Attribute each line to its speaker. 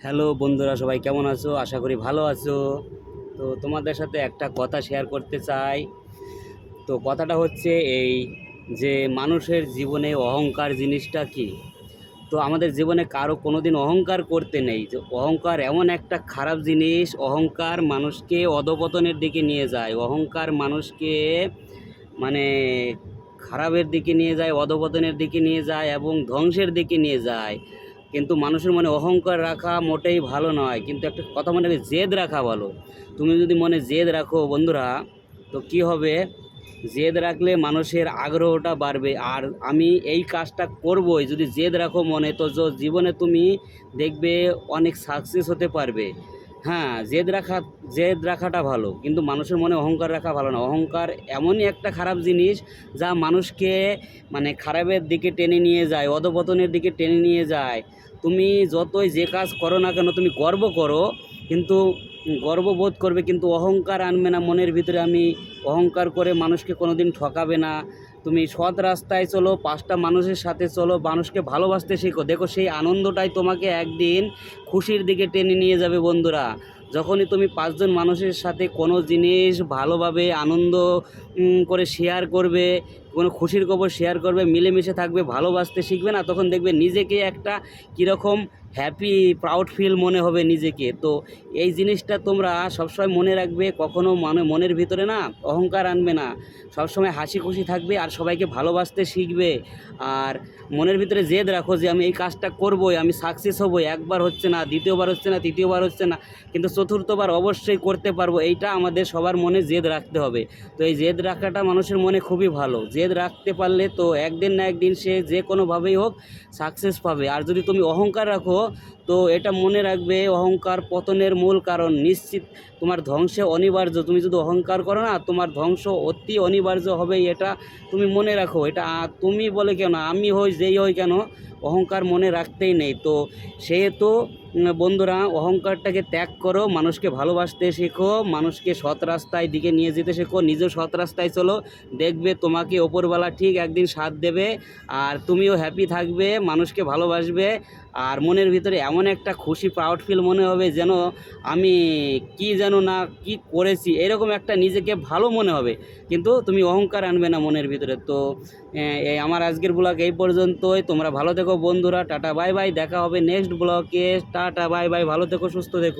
Speaker 1: Hello বন্ধুরা, সবাই কেমন আছো? আশা করি ভালো আছো। তো তোমাদের সাথে একটা কথা শেয়ার করতে চাই। তো কথাটা হচ্ছে এই যে মানুষের জীবনে অহংকার জিনিসটা কি? তো আমাদের জীবনে কারও কোনো দিন অহংকার করতে নেই। যে অহংকার এমন একটা খারাপ জিনিস, অহংকার মানুষকে অধপতনের দিকে নিয়ে যায়। অহংকার মানুষকে মানে খারাপের দিকে নিয়ে যায়, অধপতনের দিকে নিয়ে যায় এবং ধ্বংসের দিকে নিয়ে যায়। কিন্তু মানুষের মনে অহংকার রাখা মোটেই ভালো নয়। কিন্তু একটা কথা মনে রাখবে, জেদ রাখা ভালো। তুমি যদি মনে জেদ রাখো বন্ধুরা, তো কি হবে? জেদ রাখলে মানুষের আগ্রহটা বাড়বে। আর আমি এই কাজটা করবই। যদি জেদ রাখো মনে, তো জীবনে তুমি দেখবে অনেক সাকসেস হতে পারবে। হ্যাঁ জেদ রাখা, জেদ রাখাটা ভালো, কিন্তু মানুষের মনে অহংকার রাখা ভালো না। অহংকার এমনই একটা খারাপ জিনিস যা মানুষকে মানে খারাপের দিকে টেনে নিয়ে যায়, অধপতনের দিকে টেনে নিয়ে যায়। তুমি যতই যে কাজ করো না কেন, তুমি গর্ব করো, কিন্তু গর্ববোধ করবে, কিন্তু অহংকার আনবে না। মনের ভিতরে আমি অহংকার করে মানুষকে কোনোদিন ঠকাবে না। তুমি সৎ রাস্তায় চলো, পাঁচটা মানুষের সাথে চলো, মানুষকে ভালোবাসতে শেখো। দেখো, সেই আনন্দটাই তোমাকে একদিন খুশির দিকে টেনে নিয়ে যাবে বন্ধুরা। যখনই তুমি পাঁচজন মানুষের সাথে কোনো জিনিস ভালোভাবে আনন্দ করে শেয়ার করবে, কোনো খুশির খবর শেয়ার করবে, মিলেমিশে থাকবে, ভালোবাসতে শিখবে না, তখন দেখবে নিজেকে একটা কীরকম হ্যাপি প্রাউড ফিল মনে হবে নিজেকে। তো এই জিনিসটা তোমরা সবসময় মনে রাখবে, কখনো মানে মনের ভিতরে না অহংকার আনবে না। সবসময় হাসি খুশি থাকবে আর সবাইকে ভালোবাসতে শিখবে। আর মনের ভিতরে জেদ রাখো যে আমি এই কাজটা করবোই, আমি সাকসেস হব একবার হচ্ছে না, দ্বিতীয়বার হচ্ছে না, তৃতীয়বার হচ্ছে না, কিন্তু চতুর্থবার অবশ্যই করতে পারব। এইটা আমাদের সবার মনে জেদ রাখতে হবে। তো এই জেদ রাখাটা মানুষের মনে খুবই ভালো। জেদ রাখতে পারলে তো একদিন না একদিন সে যে কোনোভাবেই হোক সাকসেস পাবে। আর যদি তুমি অহংকার রাখো তো এটা মনে রাখবে, অহংকার পতনের মূল কারণ। নিশ্চিত তোমার ধ্বংসে অনিবার্য। তুমি যদি অহংকার করো না, তোমার ধ্বংস অতি অনিবার্য হবে এটা তুমি মনে রাখো। এটা তুমি বলে কেন আমি হই, যেই হই কেন অহংকার মনে রাখতেই নেই। তো সেহেতু বন্ধুরা, অহংকারটাকে ত্যাগ করো, মানুষকে ভালোবাসতে শেখো, মানুষকে সৎ রাস্তায় দিকে নিয়ে যেতে শেখো নিজেও সৎ রাস্তায় চলো, দেখবে তোমাকে ওপরবেলা ঠিক একদিন সাথ দেবে, আর তুমিও হ্যাপি থাকবে, মানুষকে ভালোবাসবে, আর মনের ভিতরে এমন একটা খুশি প্রাউড ফিল মনে হবে যেন আমি কি যেন না কি করেছি, এরকম একটা নিজেকে ভালো মনে হবে। কিন্তু তুমি অহংকার আনবে না মনের ভিতরে। তো আমার আজকের ব্লগ এই পর্যন্তই, তোমরা ভালো থেকো বন্ধুরা, টাটা, বাই বাই, দেখা হবে নেক্সট ব্লকে টাটা, বাই বাই, ভালো থেকো, সুস্থ থেকো।